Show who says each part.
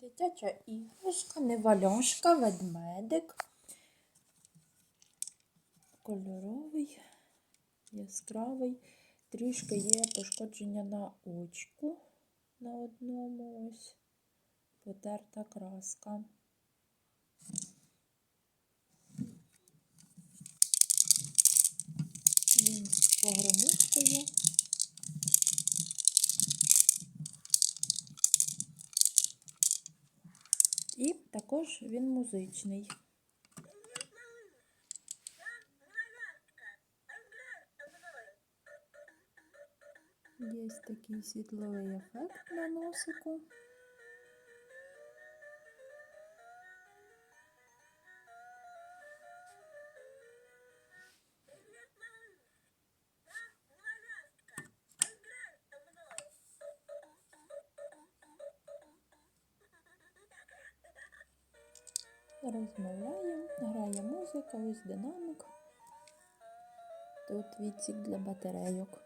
Speaker 1: Дитяча іграшка, неваляшка, ведмедик. Кольоровий, яскравий. Трішки є пошкодження на очку на одному ось. Потерта краска. І також він музичний. Є такий світловий ефект на носику. Розмовляє, грає музика, ось динамик. Тут відсік для батарейок.